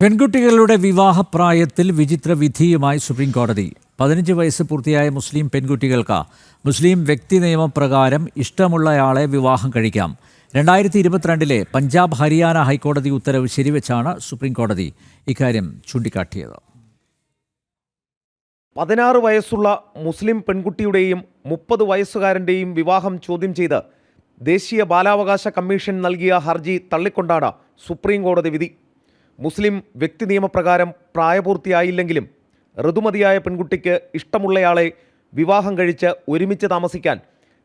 പെൺകുട്ടികളുടെ വിവാഹപ്രായത്തിൽ വിചിത്ര വിധിയുമായി സുപ്രീം കോടതി പതിനഞ്ച് വയസ്സ് പൂർത്തിയായ മുസ്ലിം പെൺകുട്ടികൾക്ക് മുസ്ലിം വ്യക്തി നിയമപ്രകാരം ഇഷ്ടമുള്ളയാളെ വിവാഹം കഴിക്കാം. രണ്ടായിരത്തി ഇരുപത്തിരണ്ടിലെ പഞ്ചാബ് ഹരിയാന ഹൈക്കോടതി ഉത്തരവ് ശരിവെച്ചാണ് സുപ്രീം കോടതി ഇക്കാര്യം ചൂണ്ടിക്കാട്ടിയത്. പതിനാറ് വയസ്സുള്ള മുസ്ലിം പെൺകുട്ടിയുടെയും മുപ്പത് വയസ്സുകാരന്റെയും വിവാഹം ചോദ്യം ചെയ്ത് ദേശീയ ബാലാവകാശ കമ്മീഷൻ നൽകിയ ഹർജി തള്ളിക്കൊണ്ടാണ് സുപ്രീം കോടതി വിധി. മുസ്ലിം വ്യക്തി നിയമപ്രകാരം പ്രായപൂർത്തിയായില്ലെങ്കിലും ഋതുമതിയായ പെൺകുട്ടിക്ക് ഇഷ്ടമുള്ളയാളെ വിവാഹം കഴിച്ച് ഒരുമിച്ച് താമസിക്കാൻ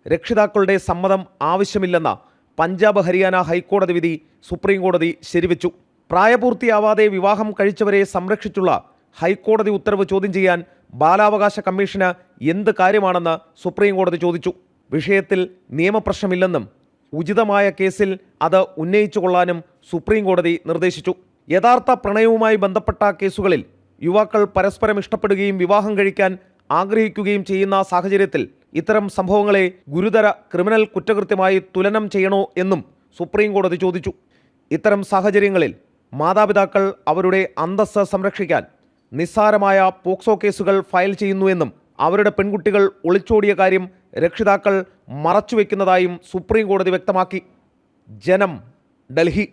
രക്ഷിതാക്കളുടെ സമ്മതം ആവശ്യമില്ലെന്ന പഞ്ചാബ് ഹരിയാന ഹൈക്കോടതി വിധി സുപ്രീം കോടതി ശരിവെച്ചു. പ്രായപൂർത്തിയാവാതെ വിവാഹം കഴിച്ചവരെ സംരക്ഷിച്ചുള്ള ഹൈക്കോടതി ഉത്തരവ് ചോദ്യം ചെയ്യാൻ ബാലാവകാശ കമ്മീഷന് എന്ത് കാര്യമാണെന്ന് സുപ്രീം കോടതി ചോദിച്ചു. വിഷയത്തിൽ നിയമപ്രശ്നമില്ലെന്നും ഉചിതമായ കേസിൽ അത് ഉന്നയിച്ചു കൊള്ളാനും സുപ്രീം കോടതി നിർദ്ദേശിച്ചു. യഥാർത്ഥ പ്രണയവുമായി ബന്ധപ്പെട്ട കേസുകളിൽ യുവാക്കൾ പരസ്പരം ഇഷ്ടപ്പെടുകയും വിവാഹം കഴിക്കാൻ ആഗ്രഹിക്കുകയും ചെയ്യുന്ന സാഹചര്യത്തിൽ ഇത്തരം സംഭവങ്ങളെ ഗുരുതര ക്രിമിനൽ കുറ്റകൃത്യമായി തുലനം ചെയ്യണോ എന്നും സുപ്രീം കോടതി ചോദിച്ചു. ഇത്തരം സാഹചര്യങ്ങളിൽ മാതാപിതാക്കൾ അവരുടെ അന്തസ്സ് സംരക്ഷിക്കാൻ നിസ്സാരമായ പോക്സോ കേസുകൾ ഫയൽ ചെയ്യുന്നുവെന്നും അവരുടെ പെൺകുട്ടികൾ ഒളിച്ചോടിയ കാര്യം രക്ഷിതാക്കൾ മറച്ചുവെക്കുന്നതായും സുപ്രീം കോടതി വ്യക്തമാക്കി. ജനം ഡൽഹി.